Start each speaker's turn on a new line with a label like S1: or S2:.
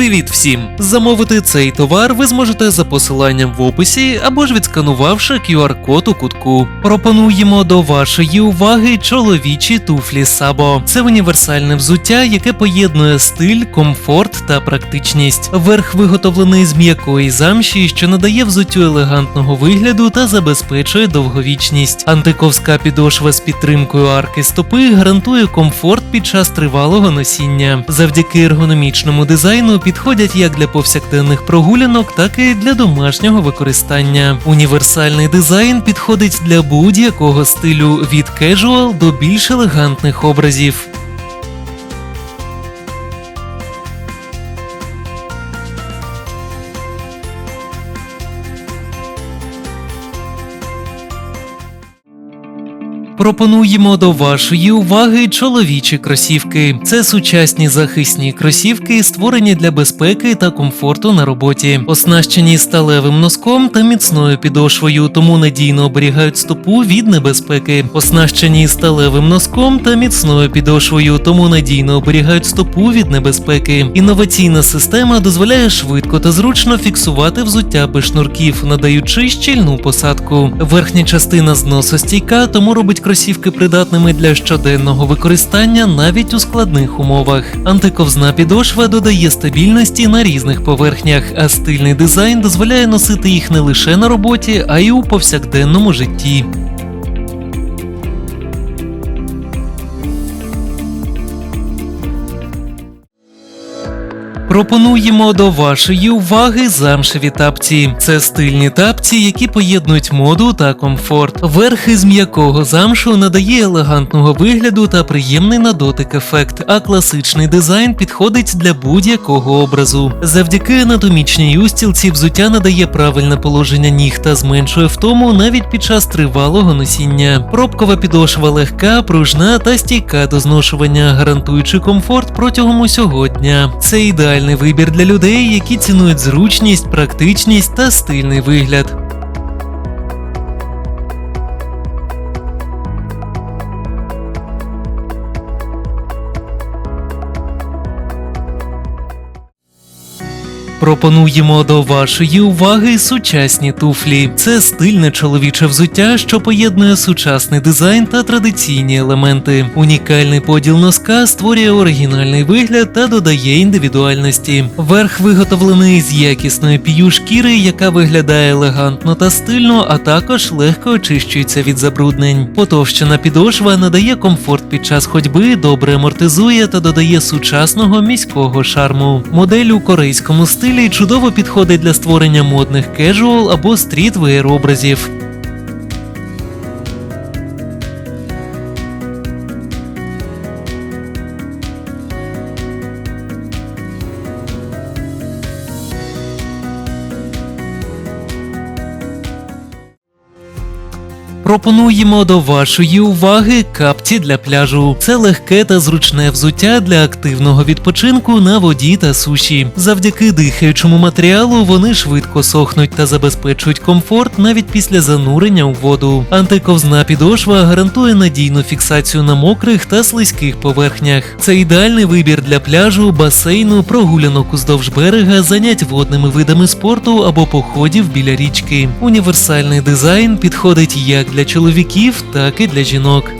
S1: Привіт всім! Замовити цей товар ви зможете за посиланням в описі або ж відсканувавши QR-код у кутку. Пропонуємо до вашої уваги чоловічі туфлі Сабо. Це універсальне взуття, яке поєднує стиль, комфорт та практичність. Верх виготовлений з м'якої замші, що надає взуттю елегантного вигляду та забезпечує довговічність. Антиковська підошва з підтримкою арки стопи гарантує комфорт під час тривалого носіння. Завдяки ергономічному дизайну підходять як для повсякденних прогулянок, так і для домашнього використання. Універсальний дизайн підходить для будь-якого стилю від кежуал до більш елегантних образів. Пропонуємо до вашої уваги чоловічі кросівки. Це сучасні захисні кросівки, створені для безпеки та комфорту на роботі, оснащені сталевим носком та міцною підошвою, тому надійно оберігають стопу від небезпеки. Оснащені сталевим носком та міцною підошвою, тому надійно оберігають стопу від небезпеки. Інноваційна система дозволяє швидко та зручно фіксувати взуття без шнурків, надаючи щільну посадку. Верхня частина зносостійка, тому робить кросівки придатними для щоденного використання навіть у складних умовах. Антиковзна підошва додає стабільності на різних поверхнях, а стильний дизайн дозволяє носити їх не лише на роботі, а й у повсякденному житті. Пропонуємо до вашої уваги замшеві тапці. Це стильні тапці, які поєднують моду та комфорт. Верх із м'якого замшу надає елегантного вигляду та приємний на дотик ефект, а класичний дизайн підходить для будь-якого образу. Завдяки анатомічній устілці взуття надає правильне положення ніг та зменшує втому навіть під час тривалого носіння. Пробкова підошва легка, пружна та стійка до зношування, гарантуючи комфорт протягом усього дня. Це ідеальний вибір для людей, які цінують зручність, практичність та стильний вигляд. Пропонуємо до вашої уваги сучасні туфлі. Це стильне чоловіче взуття, що поєднує сучасний дизайн та традиційні елементи. Унікальний поділ носка створює оригінальний вигляд та додає індивідуальності. Верх виготовлений з якісної пію шкіри, яка виглядає елегантно та стильно, а також легко очищується від забруднень. Потовщена підошва надає комфорт під час ходьби, добре амортизує та додає сучасного міського шарму. Модель у корейському стилі чудово підходить для створення модних кежуал або стрітвеєр образів. Пропонуємо до вашої уваги капці для пляжу. Це легке та зручне взуття для активного відпочинку на воді та суші. Завдяки дихаючому матеріалу вони швидко сохнуть та забезпечують комфорт навіть після занурення у воду. Антиковзна підошва гарантує надійну фіксацію на мокрих та слизьких поверхнях. Це ідеальний вибір для пляжу, басейну, прогулянок уздовж берега, занять водними видами спорту або походів біля річки. Універсальний дизайн підходить як для чоловіків, так і для жінок.